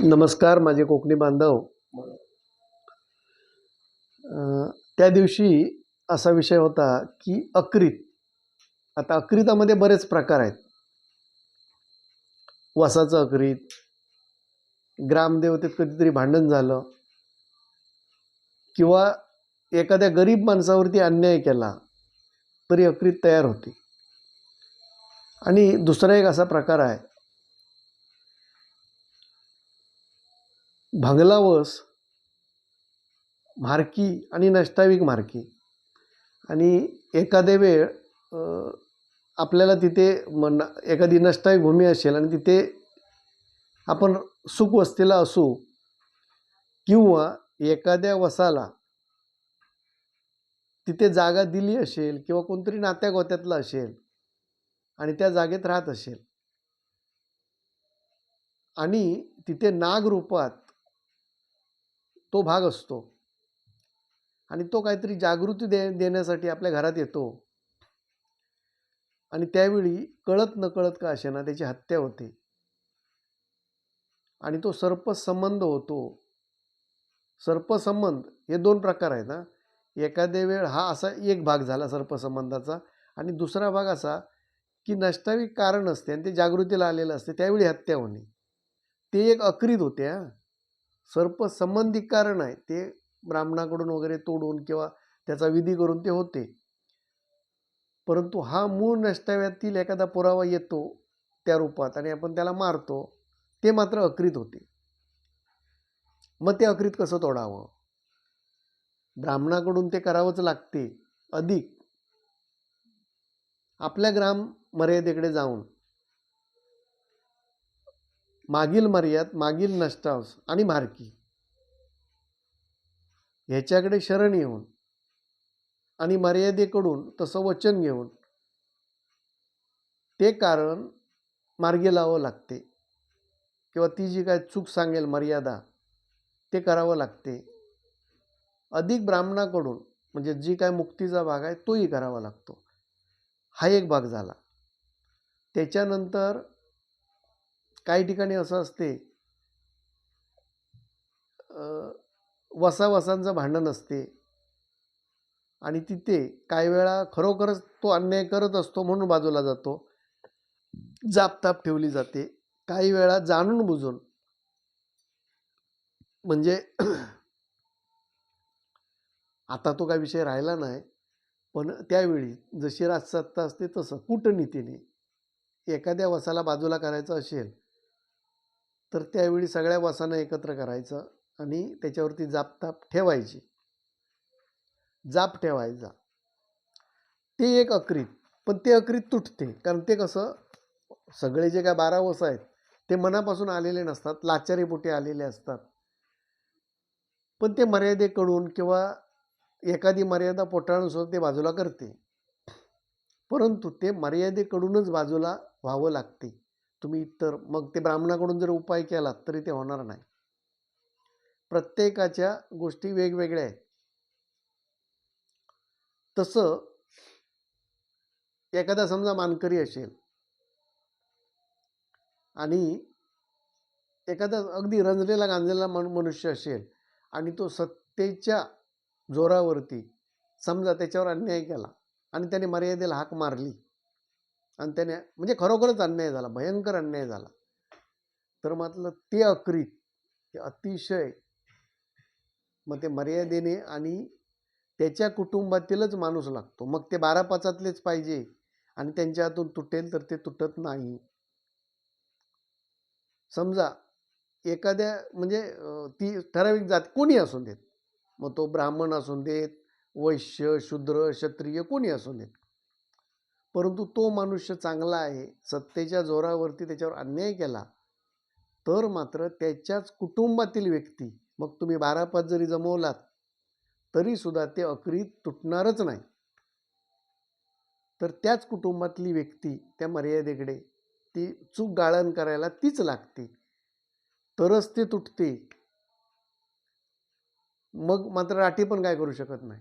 नमस्कार माझे कोकणी बांधव. त्या दिवशी असा विषय होता की अक्रीत आता अक्रितामध्ये बरेच प्रकार आहेत. वसाचं अक्रीत ग्रामदेवतेत कधीतरी भांडण झालं किंवा एखाद्या गरीब माणसावरती अन्याय केला तरी अक्रीत तयार होते. आणि दुसरा एक असा प्रकार आहे भांगलावस म्हारकी आणि नष्टाविक म्हारकी आणि एखाद्या वेळ आपल्याला तिथे मन एखादी नष्टाविक भूमी असेल आणि तिथे आपण सुखवस्तीला असू किंवा एखाद्या वसाला तिथे जागा दिली असेल किंवा कोणतरी नात्या गोत्यातला असेल आणि त्या जागेत राहत असेल. आणि तिथे नाग रूपात तो भाग असतो. आणि तो काहीतरी जागृती दे देण्यासाठी आपल्या घरात येतो. आणि त्यावेळी कळत नकळत का असे ना त्याची हत्या होते. आणि तो सर्पसंबंध होतो. सर्पसंबंध हे दोन प्रकार आहेत ना एखाद्या वेळ हा असा एक भाग झाला सर्पसंबंधाचा आणि दुसरा भाग असा की नष्टावी कारण असते आणि ते जागृतीला आलेलं असते त्यावेळी हत्या होणे. ते एक अक्रीत होते हां. सर्पसंबंधी कारण आहे ते ब्राह्मणाकडून वगैरे तोडून किंवा त्याचा विधी करून ते होते. परंतु हा मूळ नष्टाव्यातील एखादा पुरावा येतो त्या रूपात आणि आपण त्याला मारतो ते मात्र अकृत होते. मग ते अकृत कसं तोडावं? ब्राह्मणाकडून ते करावंच लागते अधिक. आपल्या ग्राम मर्यादेकडे जाऊन मागील मर्याद मागील नष्टावस आणि मार्की ह्याच्याकडे शरण येऊन आणि मर्यादेकडून तसं वचन घेऊन ते कारण मार्गी लावावं लागते. किंवा ती जी काय चूक सांगेल मर्यादा ते करावं लागते. अधिक ब्राह्मणाकडून म्हणजे जी काय मुक्तीचा भाग आहे तोही करावा लागतो. हा एक भाग झाला. त्याच्यानंतर काही ठिकाणी असं असते वसावसांचं भांडण असते. आणि तिथे काही वेळा खरोखरच तो अन्याय करत असतो म्हणून बाजूला जातो. जापताप ठेवली जाते. काही वेळा जाणून बुजून. म्हणजे आता तो काही विषय राहिला नाही पण त्यावेळी जशी राजसत्ता असते तसं कूटनीतीने एखाद्या वसाला बाजूला करायचं असेल तर त्यावेळी सगळ्या वसांना एकत्र करायचं आणि त्याच्यावरती जापताप ठेवायची. जाप ठेवायचा. ते एक अक्रीत पण ते अक्रीत तुटते. कारण ते कसं सगळे जे काय बारा वस आहेत ते मनापासून आलेले नसतात लाचारीपोटी आलेले असतात. पण ते मर्यादेकडून किंवा एखादी मर्यादा पोटाळून ते बाजूला करते. परंतु ते मर्यादेकडूनच बाजूला व्हावं लागते. तुम्ही इतर मग ते ब्राह्मणाकडून जर उपाय केलात तरी ते होणार नाही. प्रत्येकाच्या गोष्टी वेगवेगळ्या आहेत. तसं एखादा समजा मानकरी असेल आणि एखादा अगदी रंजलेला गांजलेला मन मनुष्य असेल आणि तो सत्तेच्या जोरावरती समजा त्याच्यावर अन्याय केला आणि त्याने मर्यादेला हाक मारली आणि त्याने म्हणजे खरोखरच अन्याय झाला भयंकर अन्याय झाला. तर म्हटलं ते अक्रीत ते अतिशय. मग ते मर्यादेने आणि त्याच्या कुटुंबातीलच माणूस लागतो. मग ते बारा पाचातलेच पाहिजे आणि त्यांच्या हातून तुटेल तर ते तुटत नाही. समजा एखाद्या म्हणजे ती ठराविक जात कोणी असून देत? मग तो ब्राह्मण असून देत वैश्य शूद्र क्षत्रिय कोणी असून देत? परंतु तो मनुष्य चांगला आहे सत्तेच्या जोरावरती त्याच्यावर अन्याय केला तर मात्र त्याच्याच कुटुंबातील व्यक्ती मग तुम्ही बारा पाच जरी जमवलात तरीसुद्धा ते अक्रीत तुटणारच नाही. तर त्याच कुटुंबातली व्यक्ती त्या मर्यादेकडे ती चूक गाळण करायला तीच लागते. तरच ते तुटते. मग मात्र राठी पण काय करू शकत नाही.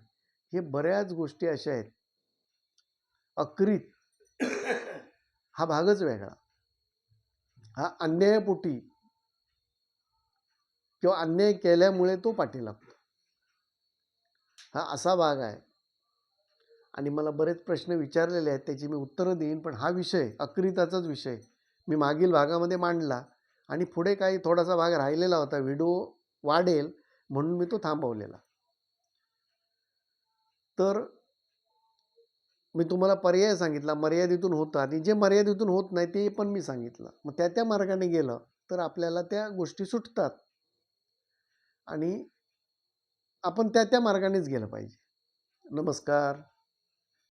हे बऱ्याच गोष्टी अशा आहेत. अक्रीत हा भागच वेगळा. हा अन्यायपोटी किंवा अन्याय केल्यामुळे तो पाठी लागतो. हा असा भाग आहे. आणि मला बरेच प्रश्न विचारलेले आहेत त्याची मी उत्तरं देईन पण हा विषय अक्रिताचाच विषय मी मागील भागामध्ये मांडला आणि पुढे काही थोडासा भाग राहिलेला होता व्हिडिओ वाढेल म्हणून मी तो थांबवलेला. तर मी तुम्हाला पर्याय सांगितला मर्यादेतून होतं. आणि जे मर्यादेतून होत नाही ते पण मी सांगितलं. मग त्या त्या मार्गाने गेलं तर आपल्याला त्या गोष्टी सुटतात. आणि आपण त्या त्या मार्गानेच गेलं पाहिजे. नमस्कार.